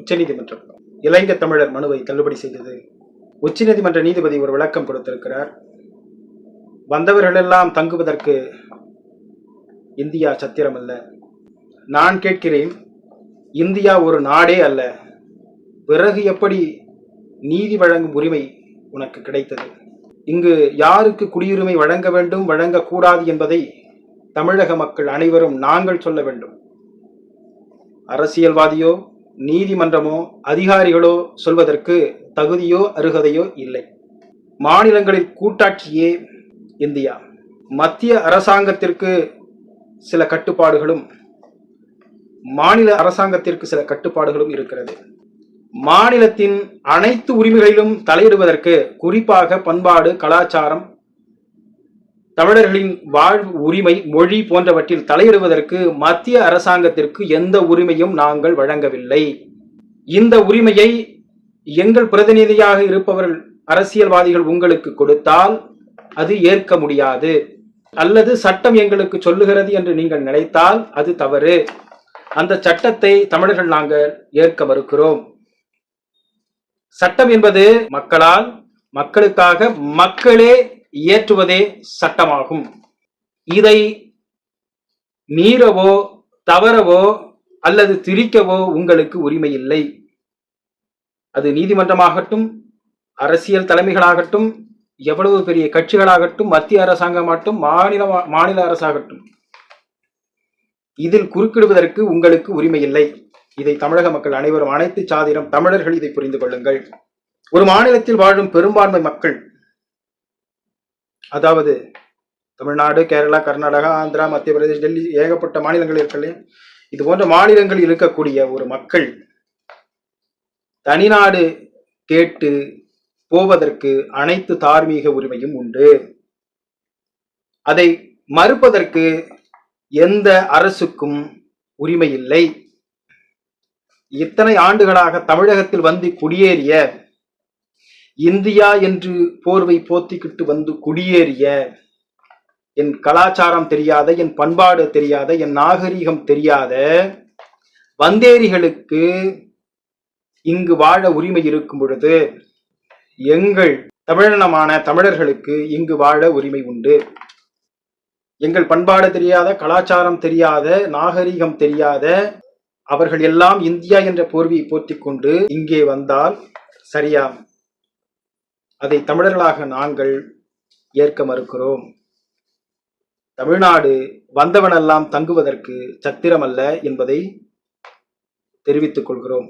உச்சநீதிமன்றம் இலங்கை தமிழர் மனுவை தள்ளுபடி செய்தது. உச்சநீதிமன்ற நீதிபதி ஒரு விளக்கம் கொடுத்திருக்கிறார். வந்தவர்களெல்லாம் தங்குவதற்கு இந்தியா சத்திரம் அல்ல நான் கேட்கிறேன் இந்தியா ஒரு நாடே அல்ல. பிறகு எப்படி நீதி வழங்கும் உரிமை உனக்கு கிடைத்தது? இங்கு யாருக்கு குடியுரிமை வழங்க வேண்டும் வழங்கக்கூடாது என்பதை தமிழக மக்கள் அனைவரும் நாங்கள் சொல்ல வேண்டும். அரசியல்வாதியோ நீதிமன்றமோ அதிகாரிகளோ சொல்வதற்கு தகுதியோ அருகதையோ இல்லை. மாநிலங்களில் கூட்டாட்சியே இந்தியா. மத்திய அரசாங்கத்திற்கு சில கட்டுப்பாடுகளும் மாநில அரசாங்கத்திற்கு சில கட்டுப்பாடுகளும் இருக்கிறது. மாநிலத்தின் அனைத்து உரிமைகளிலும் தலையிடுவதற்கு குறிப்பாக பண்பாடு கலாச்சாரம் தமிழர்களின் வாழ்வு உரிமை மொழி போன்றவற்றில் தலையிடுவதற்கு மத்திய அரசாங்கத்திற்கு எந்த உரிமையும் நாங்கள் வழங்கவில்லை. இந்த உரிமையை எங்கள் பிரதிநிதியாக இருப்பவர்கள் அரசியல்வாதிகள் உங்களுக்கு கொடுத்தால் அது ஏற்க முடியாது. அல்லது சட்டம் எங்களுக்கு சொல்லுகிறது என்று நீங்கள் நினைத்தால் அது தவறு. அந்த சட்டத்தை தமிழர்கள் நாங்கள் ஏற்க மறுக்கிறோம். சட்டம் என்பது மக்களால் மக்களுக்காக மக்களே இயற்றுவதே சட்டமாகும். இதை மீறவோ தவறவோ அல்லது திரிக்கவோ உங்களுக்கு உரிமை இல்லை அது நீதிமன்றமாகட்டும் அரசியல் தலைமைகளாகட்டும் எவ்வளவு பெரிய கட்சிகளாகட்டும் மத்திய அரசாங்கமாகட்டும் மாநில மாநில அரசாகட்டும். இதில் குறுக்கிடுவதற்கு உங்களுக்கு உரிமை இல்லை இதை தமிழக மக்கள் அனைவரும் அனைத்து சாதிரம் தமிழர்கள் இதை புரிந்து கொள்ளுங்கள். ஒரு மாநிலத்தில் வாழும் பெரும்பான்மை மக்கள் அதாவது தமிழ்நாடு கேரளா கர்நாடகா ஆந்திரா மத்திய பிரதேஷ் டெல்லி ஏகப்பட்ட மாநிலங்கள் இருக்கலையே இது போன்ற மாநிலங்களில் இருக்கக்கூடிய ஒரு மக்கள் தனிநாடு கேட்டு போவதற்கு அனைத்து தார்மீக உரிமையும் உண்டு. அதை மறுப்பதற்கு எந்த அரசுக்கும் உரிமை இல்லை. இத்தனை ஆண்டுகளாக தமிழகத்தில் வந்து குடியேறிய இந்தியா என்று போர்வை போத்திக்கிட்டு வந்து குடியேறிய என் கலாச்சாரம் தெரியாத என் பண்பாடு தெரியாத என் நாகரிகம் தெரியாத வந்தேரிகளுக்கு இங்கு வாழ உரிமை இருக்கும் பொழுது எங்கள் தமிழினமான தமிழர்களுக்கு இங்கு வாழ உரிமை உண்டு. எங்கள் பண்பாடு தெரியாத கலாச்சாரம் தெரியாத நாகரிகம் தெரியாத அவர்கள் எல்லாம் இந்தியா என்ற போர்வையை போர்த்தி கொண்டு இங்கே வந்தால் சரியா? அதை தமிழர்களாக நாங்கள் ஏற்க மறுக்கிறோம். தமிழ்நாடு வந்தவனெல்லாம் தங்குவதற்கு சத்திரமல்ல என்பதை தெரிவித்துக் கொள்கிறோம்.